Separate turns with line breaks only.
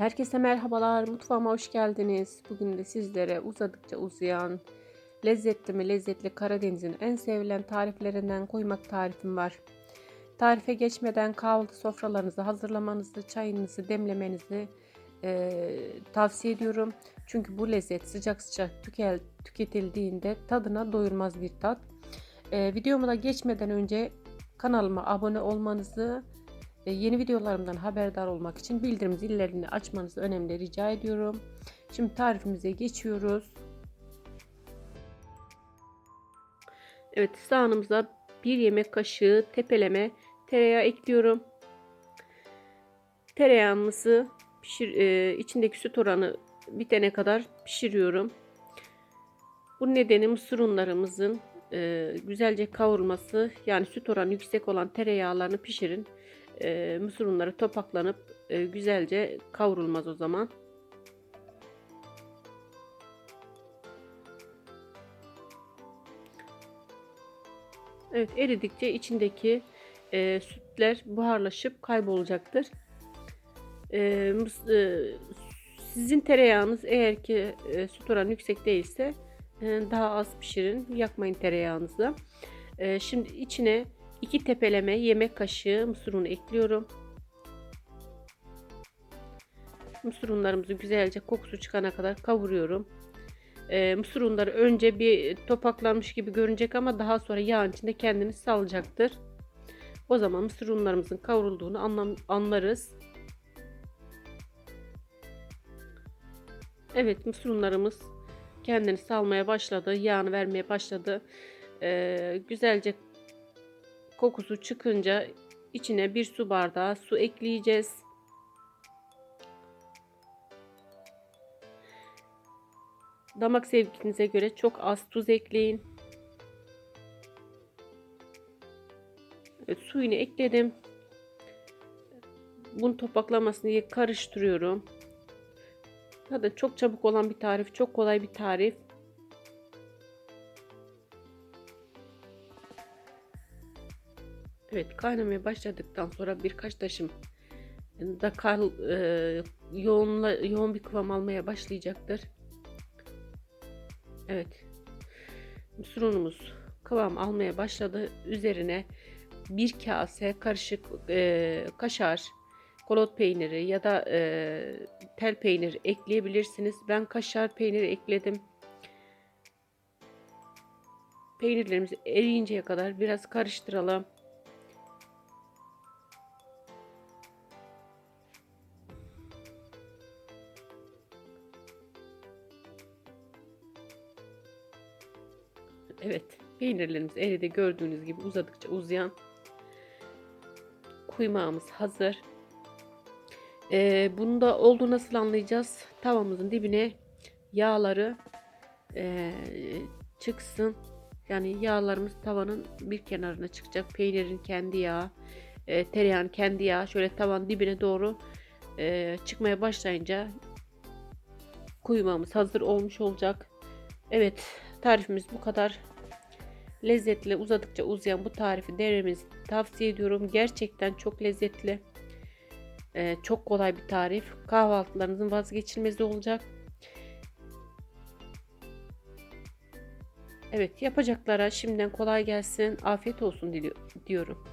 Herkese merhabalar, mutfağıma hoş geldiniz. Bugün de sizlere uzadıkça uzayan, lezzetli mi lezzetli Karadeniz'in en sevilen tariflerinden koymak tarifim var. Tarife geçmeden kahvaltı sofralarınızı hazırlamanızı, çayınızı demlemenizi e, tavsiye ediyorum. Çünkü bu lezzet sıcak sıcak tükel, tüketildiğinde tadına doyurmaz bir tat. E, videomu da geçmeden önce kanalıma abone olmanızı e, Yeni videolarımdan haberdar olmak için bildirim zillerini açmanızı önemli rica ediyorum. Şimdi tarifimize geçiyoruz. Evet sahanımıza bir yemek kaşığı tepeleme tereyağı ekliyorum. Tereyağımızı pişir, e, içindeki süt oranı bitene kadar pişiriyorum. Bu nedeni mısır unlarımızın e, güzelce kavrulması yani süt oranı yüksek olan tereyağlarını pişirin e, mısır unları topaklanıp e, güzelce kavrulmaz o zaman. Evet eridikçe içindeki e, sütler buharlaşıp kaybolacaktır. E, mıs- e, sizin tereyağınız eğer ki e, süt oranı yüksek değilse e, daha az pişirin. Yakmayın tereyağınızı. E, şimdi içine 2 tepeleme yemek kaşığı mısır unu ekliyorum. Mısır unlarımızı güzelce kokusu çıkana kadar kavuruyorum. Ee, mısır unları önce bir topaklanmış gibi görünecek ama daha sonra yağın içinde kendini salacaktır. O zaman mısır unlarımızın kavrulduğunu anlarız. Evet mısır unlarımız kendini salmaya başladı. Yağını vermeye başladı. Ee, güzelce kokusu çıkınca içine bir su bardağı su ekleyeceğiz. Damak zevkinize göre çok az tuz ekleyin. Evet, suyunu ekledim. Bunu topaklamasını diye karıştırıyorum. Zaten çok çabuk olan bir tarif, çok kolay bir tarif. Evet kaynamaya başladıktan sonra birkaç taşım da kar, e, yoğunla, yoğun bir kıvam almaya başlayacaktır. Evet. Mısır unumuz kıvam almaya başladı. Üzerine bir kase karışık e, kaşar, kolot peyniri ya da e, tel peynir ekleyebilirsiniz. Ben kaşar peyniri ekledim. Peynirlerimizi eriyinceye kadar biraz karıştıralım. Evet, peynirlerimiz eridi gördüğünüz gibi uzadıkça uzayan kuymağımız hazır. Ee, bunu da oldu nasıl anlayacağız? Tavamızın dibine yağları e, çıksın. Yani yağlarımız tavanın bir kenarına çıkacak. Peynirin kendi yağı, e, tereyağın kendi yağı şöyle tavan dibine doğru e, çıkmaya başlayınca kuymağımız hazır olmuş olacak. Evet tarifimiz bu kadar. Lezzetli uzadıkça uzayan bu tarifi denemenizi tavsiye ediyorum. Gerçekten çok lezzetli. Ee, çok kolay bir tarif. Kahvaltılarınızın vazgeçilmezi olacak. Evet yapacaklara şimdiden kolay gelsin. Afiyet olsun diliyorum.